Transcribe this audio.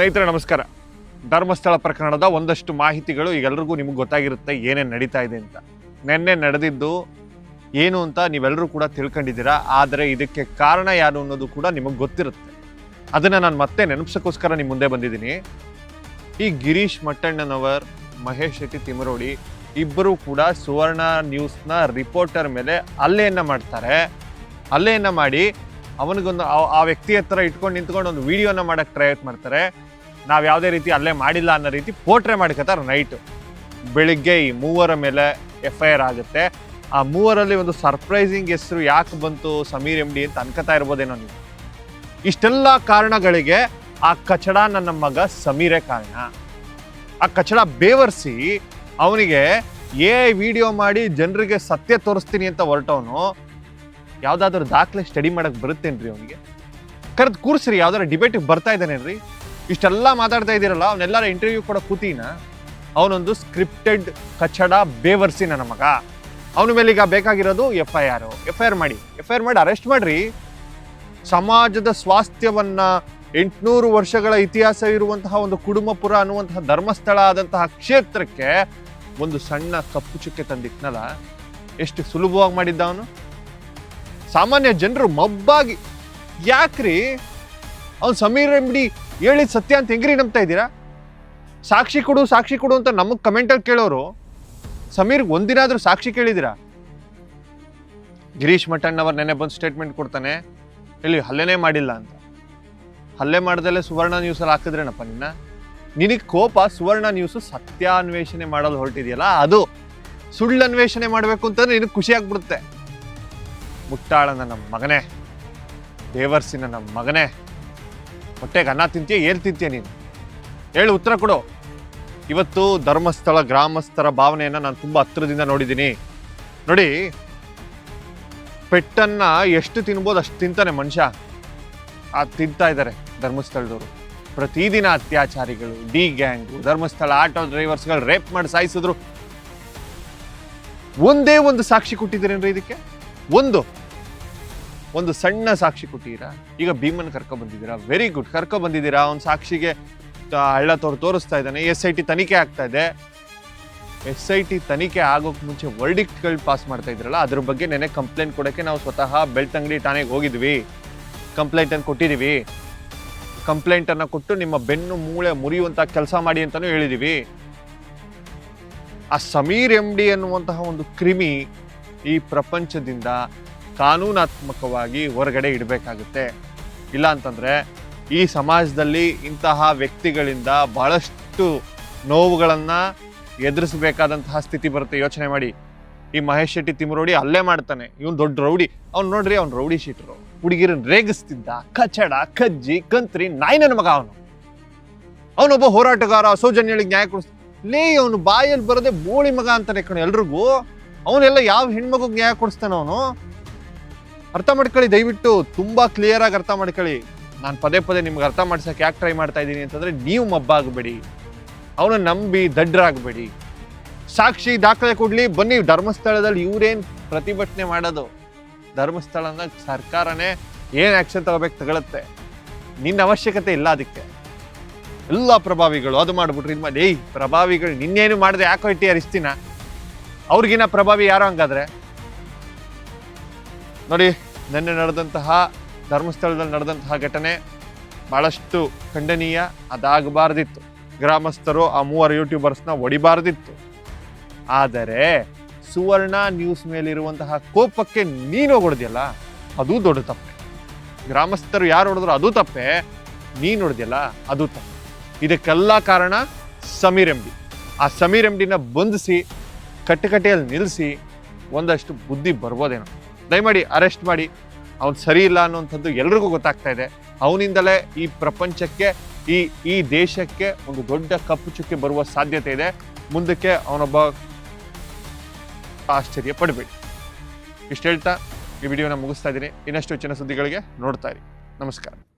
ಸ್ನೇಹಿತರೆ, ನಮಸ್ಕಾರ. ಧರ್ಮಸ್ಥಳ ಪ್ರಕರಣದ ಒಂದಷ್ಟು ಮಾಹಿತಿಗಳು ಈಗೆಲ್ರಿಗೂ ನಿಮಗೆ ಗೊತ್ತಾಗಿರುತ್ತೆ ಏನೇನು ನಡೀತಾ ಇದೆ ಅಂತ. ನಿನ್ನೆ ನಡೆದಿದ್ದು ಏನು ಅಂತ ನೀವೆಲ್ಲರೂ ಕೂಡ ತಿಳ್ಕೊಂಡಿದ್ದೀರಾ? ಆದರೆ ಇದಕ್ಕೆ ಕಾರಣ ಯಾರು ಅನ್ನೋದು ಕೂಡ ನಿಮಗೆ ಗೊತ್ತಿರುತ್ತೆ. ಅದನ್ನು ನಾನು ಮತ್ತೆ ನೆನಪಿಸೋಕ್ಕೋಸ್ಕರ ನಿಮ್ಮ ಮುಂದೆ ಬಂದಿದ್ದೀನಿ. ಈ ಗಿರೀಶ್ ಮಟ್ಟಣ್ಣನವರ್, ಮಹೇಶ್ ಶೆಟ್ಟಿ ತಿಮರೋಡಿ ಇಬ್ಬರು ಕೂಡ ಸುವರ್ಣ ನ್ಯೂಸ್ನ ರಿಪೋರ್ಟರ್ ಮೇಲೆ ಅಲ್ಲೆಯನ್ನು ಮಾಡ್ತಾರೆ. ಅಲ್ಲೆಯನ್ನು ಮಾಡಿ ಅವನಿಗೊಂದು ಆ- ವ್ಯಕ್ತಿ ಹತ್ರ ಇಟ್ಕೊಂಡು ನಿಂತ್ಕೊಂಡು ಒಂದು ವಿಡಿಯೋನ ಮಾಡೋಕ್ಕೆ ಟ್ರೈ ಮಾಡ್ತಾರೆ. ನಾವು ಯಾವುದೇ ರೀತಿ ಅಲ್ಲೇ ಮಾಡಿಲ್ಲ ಅನ್ನೋ ರೀತಿ ಪೋಟ್ರೆ ಮಾಡ್ಕೋತಾರೆ ನೈಟು ಬೆಳಿಗ್ಗೆ ಈ ಮೂವರ ಮೇಲೆ ಎಫ್ ಐ ಆರ್ ಆಗುತ್ತೆ. ಆ ಮೂವರಲ್ಲಿ ಒಂದು ಸರ್ಪ್ರೈಸಿಂಗ್ ಹೆಸರು ಯಾಕೆ ಬಂತು ಸಮೀರ್ ಎಂ ಡಿ ಅಂತ ಅನ್ಕೋತಾ ಇರ್ಬೋದೇನೋ ನೀವು. ಇಷ್ಟೆಲ್ಲ ಕಾರಣಗಳಿಗೆ ಆ ಕಚಡ ನನ್ನ ಮಗ ಸಮೀರೇ ಕಾರಣ. ಆ ಕಚಡ ಬೇವರ್ಸಿ ಅವನಿಗೆ ಏ ವಿಡಿಯೋ ಮಾಡಿ ಜನರಿಗೆ ಸತ್ಯ ತೋರಿಸ್ತೀನಿ ಅಂತ ಹೊರಟವನು, ಯಾವುದಾದ್ರೂ ದಾಖಲೆ ಸ್ಟಡಿ ಮಾಡಕ್ಕೆ ಬರುತ್ತೇನ್ರಿ ಅವನಿಗೆ? ಕರೆದು ಕೂರಿಸ್ರಿ ಯಾವ್ದಾದ್ರು ಡಿಬೇಟಿಗೆ ಬರ್ತಾ ಇದ್ದಾನೇನ್ರಿ? ಇಷ್ಟೆಲ್ಲ ಮಾತಾಡ್ತಾ ಇದ್ದೀರಲ್ಲ ಅವನ್ನೆಲ್ಲರ ಇಂಟರ್ವ್ಯೂ ಕೂಡ ಕೂತಿನ ಅವನೊಂದು ಸ್ಕ್ರಿಪ್ಟೆಡ್ ಕಚ್ಚಡ ಬೇವರ್ಸಿ ನನ್ನ ಮಗ. ಅವನ ಮೇಲೆ ಈಗ ಬೇಕಾಗಿರೋದು F I R F I R ಮಾಡಿ. ಎಫ್ ಐ ಆರ್ ಮಾಡಿ ಅರೆಸ್ಟ್ ಮಾಡ್ರಿ. ಸಮಾಜದ ಸ್ವಾಸ್ಥ್ಯವನ್ನ ಎಂಟುನೂರು ವರ್ಷಗಳ ಇತಿಹಾಸ ಇರುವಂತಹ ಒಂದು ಕುಡುಮಪುರ ಅನ್ನುವಂತಹ ಧರ್ಮಸ್ಥಳ ಆದಂತಹ ಕ್ಷೇತ್ರಕ್ಕೆ ಒಂದು ಸಣ್ಣ ಕಪ್ಪು ಚುಕ್ಕೆ ತಂದಿಟ್ನಲ್ಲ, ಎಷ್ಟು ಸುಲಭವಾಗಿ ಮಾಡಿದ್ದ ಅವನು? ಸಾಮಾನ್ಯ ಜನರು ಮಬ್ಬಾಗಿ. ಯಾಕ್ರಿ? ಅವ್ನು ಸಮೀರ್ ಎಂಬಡಿ ಹೇಳಿದ ಸತ್ಯ ಅಂತ ಹೆಂಗ್ರಿ ನಂಬ್ತಾ ಇದ್ದೀರಾ? ಸಾಕ್ಷಿ ಕೊಡು ಸಾಕ್ಷಿ ಕೊಡು ಅಂತ ನಮಗೆ ಕಮೆಂಟಲ್ಲಿ ಕೇಳೋರು, ಸಮೀರ್ಗೆ ಒಂದಿನಾದ್ರೂ ಸಾಕ್ಷಿ ಕೇಳಿದಿರಾ ಗಿರೀಶ್ ಮಠಣ್ಣವ್ರು ನೆನೆ ಬಂದು ಸ್ಟೇಟ್ಮೆಂಟ್ ಕೊಡ್ತಾನೆ, ಇಲ್ಲಿ ಹಲ್ಲೆನೇ ಮಾಡಿಲ್ಲ ಅಂತ. ಹಲ್ಲೆ ಮಾಡ್ದಲ್ಲೇ ಸುವರ್ಣ ನ್ಯೂಸಲ್ಲಿ ಹಾಕಿದ್ರೇನಪ್ಪ ನಿನ್ನ? ನಿನಗೆ ಕೋಪ, ಸುವರ್ಣ ನ್ಯೂಸು ಸತ್ಯಾನ್ವೇಷಣೆ ಮಾಡಲು ಹೊರಟಿದೆಯಲ್ಲ, ಅದು ಸುಳ್ಳು ಅನ್ವೇಷಣೆ ಮಾಡಬೇಕು ಅಂತಂದ್ರೆ ನಿನಗೆ ಖುಷಿ ಆಗ್ಬಿಡುತ್ತೆ. ಮುಟ್ಟಾಳ ನನ್ನ ಮಗನೇ ದೇವರ್ಸಿನ ನಮ್ಮ ಮಗನೇ ಹೊಟ್ಟೆಗೆ ಅನ್ನ ತಿಂತೀಯ, ಏನು ತಿಂತೀಯ ನೀನು? ಹೇಳು ಉತ್ತರ ಕೊಡು. ಇವತ್ತು ಧರ್ಮಸ್ಥಳ, ಗ್ರಾಮಸ್ಥರ ಭಾವನೆಯನ್ನು ನಾನು ತುಂಬ ಹತ್ತಿರದಿಂದ ನೋಡಿದ್ದೀನಿ. ನೋಡಿ, ಪೆಟ್ಟನ್ನು ಎಷ್ಟು ತಿನ್ಬೋದು ಅಷ್ಟು ತಿಂತಾನೆ ಮನುಷ್ಯ. ಆ, ತಿಂತಾ ಇದ್ದಾರೆ ಧರ್ಮಸ್ಥಳದವರು. ಪ್ರತಿದಿನ ಅತ್ಯಾಚಾರಿಗಳು, ಡಿ ಗ್ಯಾಂಗು, ಧರ್ಮಸ್ಥಳ ಆಟೋ ಡ್ರೈವರ್ಸ್ಗಳು ರೇಪ್ ಮಾಡಿ ಸಾಯಿಸಿದ್ರು. ಒಂದೇ ಒಂದು ಸಾಕ್ಷಿ ಕೊಟ್ಟಿದ್ದೀರೇನ್ರಿ ಇದಕ್ಕೆ? ಒಂದು. ಒಂದು ಸಣ್ಣ ಸಾಕ್ಷಿ ಕೊಟ್ಟಿದ್ದೀರಾ? ಈಗ ಭೀಮನ್ ಕರ್ಕೊ ಬಂದಿದ್ದೀರಾ? ವೆರಿ ಗುಡ್ ಕರ್ಕೊ ಬಂದಿದ್ದೀರಾ? ಅವ್ನ ಸಾಕ್ಷಿಗೆ ಹಳ್ಳ ತೋರ್ ತೋರಿಸ್ತಾ ಇದ್ದಾನೆ. ಎಸ್ ಐ ಟಿ ತನಿಖೆ ಆಗ್ತಾ ಇದೆ. ಎಸ್ ಐ ಟಿ ತನಿಖೆ ಆಗೋಕ್ ಮುಂಚೆ ವರ್ಡಿಕ್ಟ್ಗಳು ಪಾಸ್ ಮಾಡ್ತಾ ಇದ್ರಲ್ಲ, ಅದ್ರ ಬಗ್ಗೆ ನೆನೆ ಕಂಪ್ಲೇಂಟ್ ಕೊಡೋಕ್ಕೆ ನಾವು ಸ್ವತಃ ಬೆಳ್ತಂಗಡಿ ಠಾಣೆಗೆ ಹೋಗಿದ್ವಿ. ಕಂಪ್ಲೇಂಟನ್ನು ಕೊಟ್ಟಿದ್ದೀವಿ. ಕಂಪ್ಲೇಂಟನ್ನು ಕೊಟ್ಟು ನಿಮ್ಮ ಬೆನ್ನು ಮೂಳೆ ಮುರಿಯುವಂಥ ಕೆಲಸ ಮಾಡಿ ಅಂತಲೂ ಹೇಳಿದ್ದೀವಿ. ಆ ಸಮೀರ್ ಎಂ ಡಿ ಅನ್ನುವಂತಹ ಒಂದು ಕ್ರಿಮಿ ಈ ಪ್ರಪಂಚದಿಂದ ಕಾನೂನಾತ್ಮಕವಾಗಿ ಹೊರಗಡೆ ಇಡಬೇಕಾಗುತ್ತೆ. ಇಲ್ಲ ಅಂತಂದ್ರೆ ಈ ಸಮಾಜದಲ್ಲಿ ಇಂತಹ ವ್ಯಕ್ತಿಗಳಿಂದ ಬಹಳಷ್ಟು ನೋವುಗಳನ್ನು ಎದುರಿಸಬೇಕಾದಂತಹ ಸ್ಥಿತಿ ಬರುತ್ತೆ. ಯೋಚನೆ ಮಾಡಿ. ಈ ಮಹೇಶ್ ಶೆಟ್ಟಿ ತಿಮರೋಡಿ ಅಲ್ಲೇ ಮಾಡ್ತಾನೆ. ಇವನು ದೊಡ್ಡ ರೌಡಿ. ಅವ್ನು ನೋಡ್ರಿ ಅವ್ನು ರೌಡಿ ಶೀಟ್ರು. ಹುಡುಗಿರನ್ ರೇಗಿಸ್ತಿದ್ದ. ಕಚಡ, ಕಜ್ಜಿ, ಕಂತ್ರಿ ನಾಯಿ ನನ್ನ ಮಗ ಅವನು. ಅವನೊಬ್ಬ ಹೋರಾಟಗಾರ ಸೌಜನ್ಯಗಳಿಗೆ ನ್ಯಾಯ ಕೊಡಿಸ್ ಲೇ, ಅವನು ಬಾಯಲ್ಲಿ ಬರೋದೇ ಬೋಳಿ ಮಗ ಅಂತಾನೆ ಕಣ ಎಲ್ರಿಗೂ. ಅವನೆಲ್ಲ ಯಾವ ಹೆಣ್ಮಗುಗ್ ನ್ಯಾಯ ಕೊಡಿಸ್ತಾನೆ ಅವನು? ಅರ್ಥ ಮಾಡ್ಕೊಳ್ಳಿ, ದಯವಿಟ್ಟು ತುಂಬಾ ಕ್ಲಿಯರ್ ಆಗಿ ಅರ್ಥ ಮಾಡ್ಕೊಳ್ಳಿ. ನಾನು ಪದೇ ಪದೇ ನಿಮ್ಗೆ ಅರ್ಥ ಮಾಡ್ಸೋಕೆ ಯಾಕೆ ಟ್ರೈ ಮಾಡ್ತಾ ಇದ್ದೀನಿ ಅಂತಂದ್ರೆ, ನೀವು ಮಬ್ಬಾಗಬೇಡಿ. ಅವನ ನಂಬಿ ದಡ್ಡರಾಗಬೇಡಿ ಸಾಕ್ಷಿ ದಾಖಲೆ ಕೊಡ್ಲಿ, ಬನ್ನಿ ಧರ್ಮಸ್ಥಳದಲ್ಲಿ ಇವ್ರೇನ್ ಪ್ರತಿಭಟನೆ ಮಾಡೋದು? ಧರ್ಮಸ್ಥಳನ ಸರ್ಕಾರನೇ ಏನು ಆಕ್ಷನ್ ತಗೋಬೇಕು ತಗೊಳತ್ತೆ? ನಿನ್ನ ಅವಶ್ಯಕತೆ ಇಲ್ಲ ಅದಕ್ಕೆ. ಎಲ್ಲ ಪ್ರಭಾವಿಗಳು ಅದು ಮಾಡ್ಬಿಟ್ರಿ ಇದು ಮಾಡಿ ಏಯ್, ಪ್ರಭಾವಿಗಳು ನಿನ್ನೇನು ಮಾಡಿದೆ ಯಾಕೋ ಇಟ್ಟಿ ಅರಿಸ್ತೀನ ಅವ್ರಿಗಿನ್ನ ಪ್ರಭಾವಿ ಯಾರೋ ಹಂಗಾದ್ರೆ? ನೋಡಿ, ನಿನ್ನೆ ನಡೆದಂತಹ ಧರ್ಮಸ್ಥಳದಲ್ಲಿ ನಡೆದಂತಹ ಘಟನೆ ಬಹಳಷ್ಟು ಖಂಡನೀಯ, ಅದಾಗಬಾರ್ದಿತ್ತು. ಗ್ರಾಮಸ್ಥರು ಆ ಮೂವರು ಯೂಟ್ಯೂಬರ್ಸ್ನ ಒಡಿಬಾರ್ದಿತ್ತು ಆದರೆ, ಸುವರ್ಣ ನ್ಯೂಸ್ ಮೇಲಿರುವಂತಹ ಕೋಪಕ್ಕೆ ನೀನು ಹೊಡೆದಿಯಲ್ಲ, ಅದು ದೊಡ್ಡ ತಪ್ಪೆ. ಗ್ರಾಮಸ್ಥರು ಯಾರು ಹೊಡೆದ್ರು ಅದು ತಪ್ಪೆ, ನೀನು ಹೊಡೆದಿಯಲ್ಲ, ಅದು ತಪ್ಪೆ. ಇದಕ್ಕೆಲ್ಲ ಕಾರಣ ಸಮೀರ್ ಡಿ ಆ ಸಮೀರ್ ಎಂ ಡಿನ ಬಂಧಿಸಿ, ಕಟ್ಟುಕಟ್ಟೆಯಲ್ಲಿ ನಿಲ್ಲಿಸಿ, ಒಂದಷ್ಟು ಬುದ್ಧಿ ಬರ್ಬೋದೇನೋ. ದಯಮಾಡಿ ಅರೆಸ್ಟ್ ಮಾಡಿ. ಅವ್ನು ಸರಿ ಇಲ್ಲ ಅನ್ನುವಂಥದ್ದು ಎಲ್ರಿಗೂ ಗೊತ್ತಾಗ್ತಾ ಇದೆ. ಅವನಿಂದಲೇ ಈ ಪ್ರಪಂಚಕ್ಕೆ, ಈ ಈ ದೇಶಕ್ಕೆ ಒಂದು ದೊಡ್ಡ ಕಪ್ಪು ಚುಕ್ಕೆ ಬರುವ ಸಾಧ್ಯತೆ ಇದೆ. ಮುಂದಕ್ಕೆ ಅವನೊಬ್ಬ ಆಶ್ಚರ್ಯ ಪಡಬೇಡಿ. ಇಷ್ಟು ಹೇಳ್ತಾ ಈ ವಿಡಿಯೋನ ಮುಗಿಸ್ತಾ ಇದ್ದೀನಿ. ಇನ್ನಷ್ಟು ಹೆಚ್ಚಿನ ಸುದ್ದಿಗಳಿಗೆ ನೋಡ್ತಾ ಇರಿ. ನಮಸ್ಕಾರ.